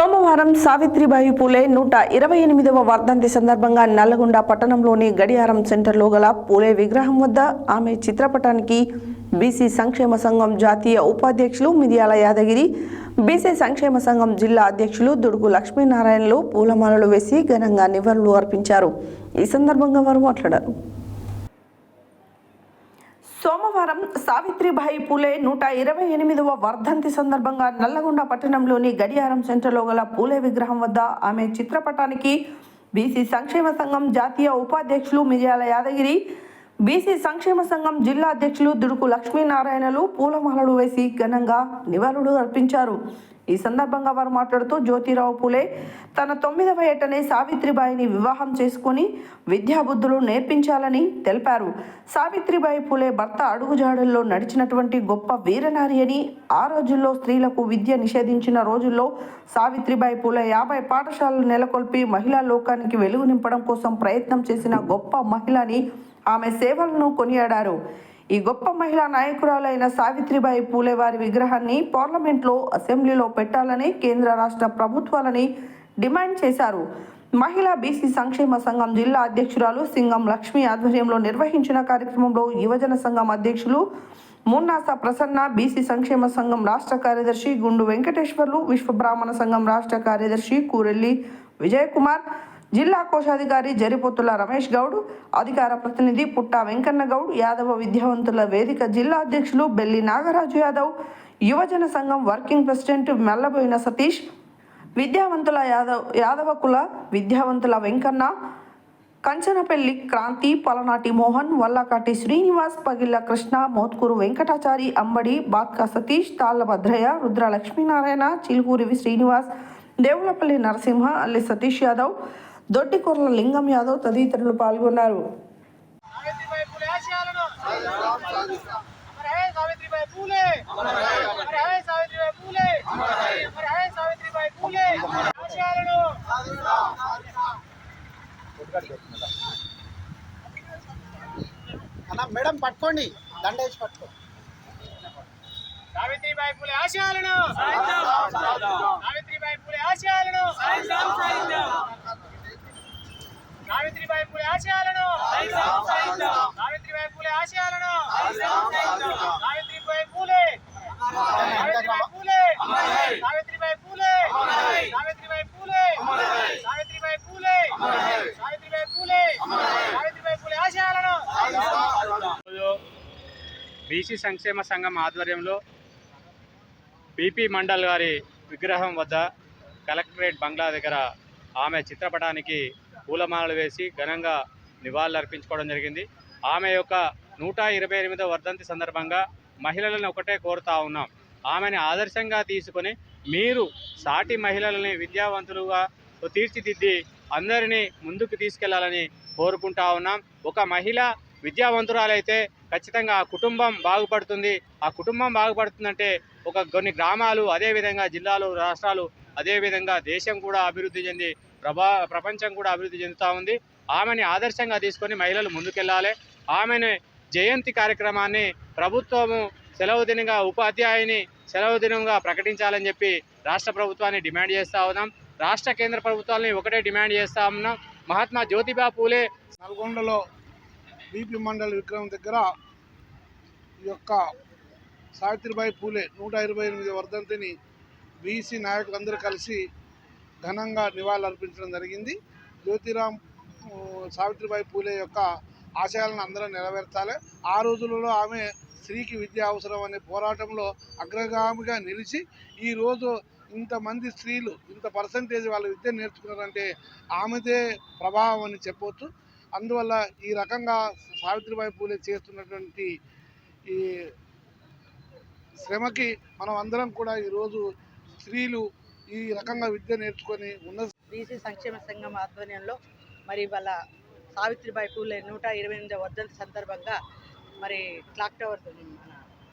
సోమవారం సావిత్రిబాయి పూలే నూట ఇరవై ఎనిమిదవ వర్ధంతి సందర్భంగా నల్లగొండ పట్టణంలోని గడియారం సెంటర్లో గల పూలే విగ్రహం వద్ద ఆమె చిత్రపటానికి బీసీ సంక్షేమ సంఘం జాతీయ ఉపాధ్యక్షులు మిర్యాల యాదగిరి బీసీ సంక్షేమ సంఘం జిల్లా అధ్యక్షులు దుడుగు లక్ష్మీనారాయణలు పూలమాలలు వేసి ఘనంగా నివాళులు అర్పించారు. ఈ సందర్భంగా వారు మాట్లాడారు. సోమవారం సావిత్రిబాయి పూలే నూట ఇరవై ఎనిమిదవ వర్ధంతి సందర్భంగా నల్లగొండ పట్టణంలోని గడియారం సెంటర్లో గల పూలే విగ్రహం వద్ద ఆమె చిత్రపటానికి బీసీ సంక్షేమ సంఘం జాతీయ ఉపాధ్యక్షులు మిర్యాల యాదగిరి బీసీ సంక్షేమ సంఘం జిల్లా అధ్యక్షులు దుడుకు లక్ష్మీనారాయణలు పూలమాలలు వేసి ఘనంగా నివాళులు అర్పించారు. ఈ సందర్భంగా వారు మాట్లాడుతూ జ్యోతిరావు పూలే తన తొమ్మిదవ ఏటనే సావిత్రిబాయిని వివాహం చేసుకుని విద్యాబుద్ధులు నేర్పించాలని తెలిపారు. సావిత్రిబాయి పూలే భర్త అడుగుజాడల్లో నడిచినటువంటి గొప్ప వీరనారి అని ఆ రోజుల్లో స్త్రీలకు విద్య నిషేధించిన రోజుల్లో సావిత్రిబాయి పూలే యాభై పాఠశాలలు నెలకొల్పి మహిళా లోకానికి వెలుగు నింపడం కోసం ప్రయత్నం చేసిన గొప్ప మహిళని ఆమె సేవలను కొనియాడారు. ఈ గొప్ప మహిళా నాయకురాలైన సావిత్రిబాయి పూలే వారి విగ్రహాన్ని పార్లమెంట్లో అసెంబ్లీలో పెట్టాలని కేంద్ర రాష్ట్ర ప్రభుత్వాలని డిమాండ్ చేశారు. మహిళా బీసీ సంక్షేమ సంఘం జిల్లా అధ్యక్షురాలు సింగం లక్ష్మి ఆధ్వర్యంలో నిర్వహించిన కార్యక్రమంలో యువజన సంఘం అధ్యక్షులు మున్నాస ప్రసన్న బీసీ సంక్షేమ సంఘం రాష్ట్ర కార్యదర్శి గుండు వెంకటేశ్వర్లు విశ్వ బ్రాహ్మణ సంఘం రాష్ట్ర కార్యదర్శి కూరెల్లి విజయకుమార్ జిల్లా కోశాధికారి జరిపొత్తుల రమేష్ గౌడ్ అధికార ప్రతినిధి పుట్టా వెంకన్న గౌడ్ యాదవ విద్యావంతుల వేదిక జిల్లా అధ్యక్షులు బెల్లి నాగరాజు యాదవ్ యువజన సంఘం వర్కింగ్ ప్రెసిడెంట్ మెల్లబోయిన సతీష్ విద్యావంతుల యాదవ్ యాదవ కుల విద్యావంతుల వెంకన్న కంచనపల్లి క్రాంతి పలనాటి మోహన్ వల్లకాటి శ్రీనివాస్ పగిళ్ళ కృష్ణ మోత్కూరు వెంకటాచారి అంబడి బాత్కా సతీష్ తాళ్ళ భద్రయ్య రుద్ర లక్ష్మీనారాయణ చిలుకూరివి శ్రీనివాస్ దేవులపల్లి నరసింహ అల్లి సతీష్ యాదవ్ దొడ్డికొర్ల లింగం యాదవ్ తదితరులు పాల్గొన్నారు. మేడం పట్టుకోండి దండ వేసి పట్టుకో. సావిత్రిబాయి పూలే ఆశయాలను. సావిత్రిబాయి పూలే ఆశయాలను సావిత్రిబాయి పూలే ఆశయాలను సావిత్రిబాయి పూలే ఆశయాలను సావిత్రిబాయి పూలే సావిత్రిబాయి పూలే సావిత్రిబాయి పూలే సావిత్రిబాయి పూలే సావిత్రిబాయి పూలే సావిత్రిబాయి పూలే సావిత్రిబాయి పూలే ఆశయాలను ఈరోజు బీసీ సంక్షేమ సంఘం ఆధ్వర్యంలో బీపీ మండల్ గారి విగ్రహం వద్ద కలెక్టరేట్ బంగ్లా దగ్గర ఆమె చిత్రపటానికి పూలమాలలు వేసి ఘనంగా నివాళులర్పించుకోవడం జరిగింది. ఆమె యొక్క నూట ఇరవై ఎనిమిదో వర్ధంతి సందర్భంగా మహిళలను ఒకటే కోరుతా ఉన్నాం. ఆమెని ఆదర్శంగా తీసుకొని మీరు సాటి మహిళలని విద్యావంతులుగా తీర్చిదిద్ది అందరినీ ముందుకు తీసుకెళ్ళాలని కోరుకుంటా ఉన్నాం. ఒక మహిళ విద్యావంతురాలైతే ఖచ్చితంగా ఆ కుటుంబం బాగుపడుతుంది. ఆ కుటుంబం బాగుపడుతుందంటే ఒక కొన్ని గ్రామాలు అదేవిధంగా జిల్లాలు రాష్ట్రాలు అదేవిధంగా దేశం కూడా అభివృద్ధి చెంది ప్రభా ప్రపంచం కూడా అభివృద్ధి చెందుతూ ఉంది. ఆమెని ఆదర్శంగా తీసుకొని మహిళలు ముందుకెళ్ళాలి. ఆమెను జయంతి కార్యక్రమాన్ని ప్రభుత్వము సెలవు దినంగా ఉపాధ్యాయుని సెలవు దినంగా ప్రకటించాలని చెప్పి రాష్ట్ర ప్రభుత్వాన్ని డిమాండ్ చేస్తూ ఉన్నాం. రాష్ట్ర కేంద్ర ప్రభుత్వాలని ఒకటే డిమాండ్ చేస్తూ ఉన్నాం. మహాత్మా జ్యోతిబా పూలే నల్గొండలో బీపీ మండల్ విక్రమ్ దగ్గర ఈ యొక్క సావిత్రిబాయి పూలే నూట ఇరవై ఎనిమిది వర్ధంతిని బీసీ నాయకులందరూ కలిసి ఘనంగా నివాళులు అర్పించడం జరిగింది. జ్యోతిరామ్ సావిత్రిబాయి పూలే యొక్క ఆశయాలను అందరూ నెరవేర్చాలి. ఆ రోజులలో ఆమె స్త్రీకి విద్య అవసరం అనే పోరాటంలో అగ్రగామిగా నిలిచి ఈరోజు ఇంతమంది స్త్రీలు ఇంత పర్సంటేజ్ వాళ్ళ విద్య నేర్చుకున్నారంటే ఆమెదే ప్రభావం అని చెప్పవచ్చు అందువల్ల ఈ రకంగా సావిత్రిబాయి పూలే చేస్తున్నటువంటి ఈ శ్రమకి మనం అందరం కూడా ఈరోజు స్త్రీలు ఈ రకంగా విద్య నేర్చుకొని ఉన్న బీసీ సంక్షేమ సంఘం ఆధ్వర్యంలో మరి వాళ్ళ సావిత్రిబాయి పూలే నూట ఇరవై ఎనిమిది వర్ధంతి సందర్భంగా మరి క్లాక్ టవర్ మన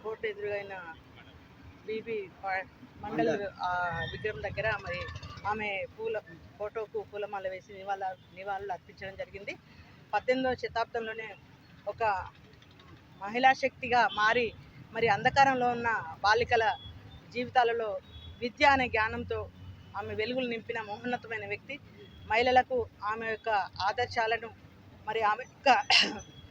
కోర్టు ఎదురుగైన బీబీ మండల్ విగ్రహం దగ్గర మరి ఆమె పూల ఫోటోకు పూలమాల వేసి నివాళ నివాళులు అర్పించడం జరిగింది. పద్దెనిమిదవ శతాబ్దంలోనే ఒక మహిళా శక్తిగా మారి మరి అంధకారంలో ఉన్న బాలికల జీవితాలలో విద్య అనే జ్ఞానంతో ఆమె వెలుగులు నింపిన మహోన్నతమైన వ్యక్తి. మహిళలకు ఆమె యొక్క ఆదర్శాలను మరి ఆమె యొక్క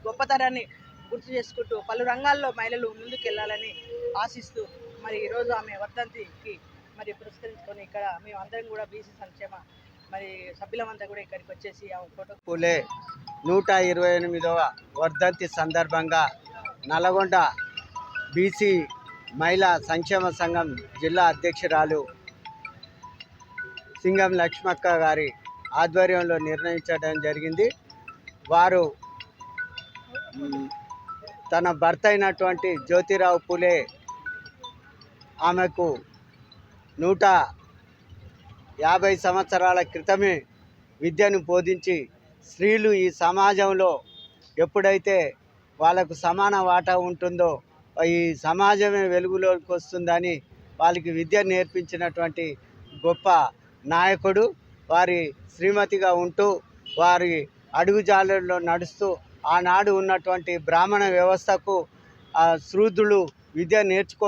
గొప్పతనాన్ని గుర్తు చేసుకుంటూ పలు రంగాల్లో మహిళలు ముందుకెళ్ళాలని ఆశిస్తూ మరి ఈరోజు ఆమె వర్ధంతికి మరి పురస్కరించుకొని ఇక్కడ మేము అందరం కూడా బీసీ సంక్షేమ మరి సభ్యులమంతా కూడా ఇక్కడికి వచ్చేసి పూలే నూట ఇరవై ఎనిమిదవ వర్ధంతి సందర్భంగా నల్గొండ బీసీ మహిళా సంక్షేమ సంఘం జిల్లా అధ్యక్షురాలు సింగం లక్ష్మక్క గారి ఆధ్వర్యంలో నిర్ణయించడం జరిగింది. వారు తన భర్త అయినటువంటి జ్యోతిరావు పూలే ఆమెకు నూట యాభై సంవత్సరాల క్రితమే విద్యను బోధించి స్త్రీలు ఈ సమాజంలో ఎప్పుడైతే వాళ్ళకు సమాన వాటా ఉంటుందో ఈ సమాజమే వెలుగులోకి వస్తుందని వాళ్ళకి విద్య నేర్పించినటువంటి గొప్ప నాయకుడు వారి శ్రీమతిగా ఉంటూ వారి అడుగుజాడల్లో నడుస్తూ ఆనాడు ఉన్నటువంటి బ్రాహ్మణ వ్యవస్థకు ఆ శూద్రులు విద్య నేర్చుకో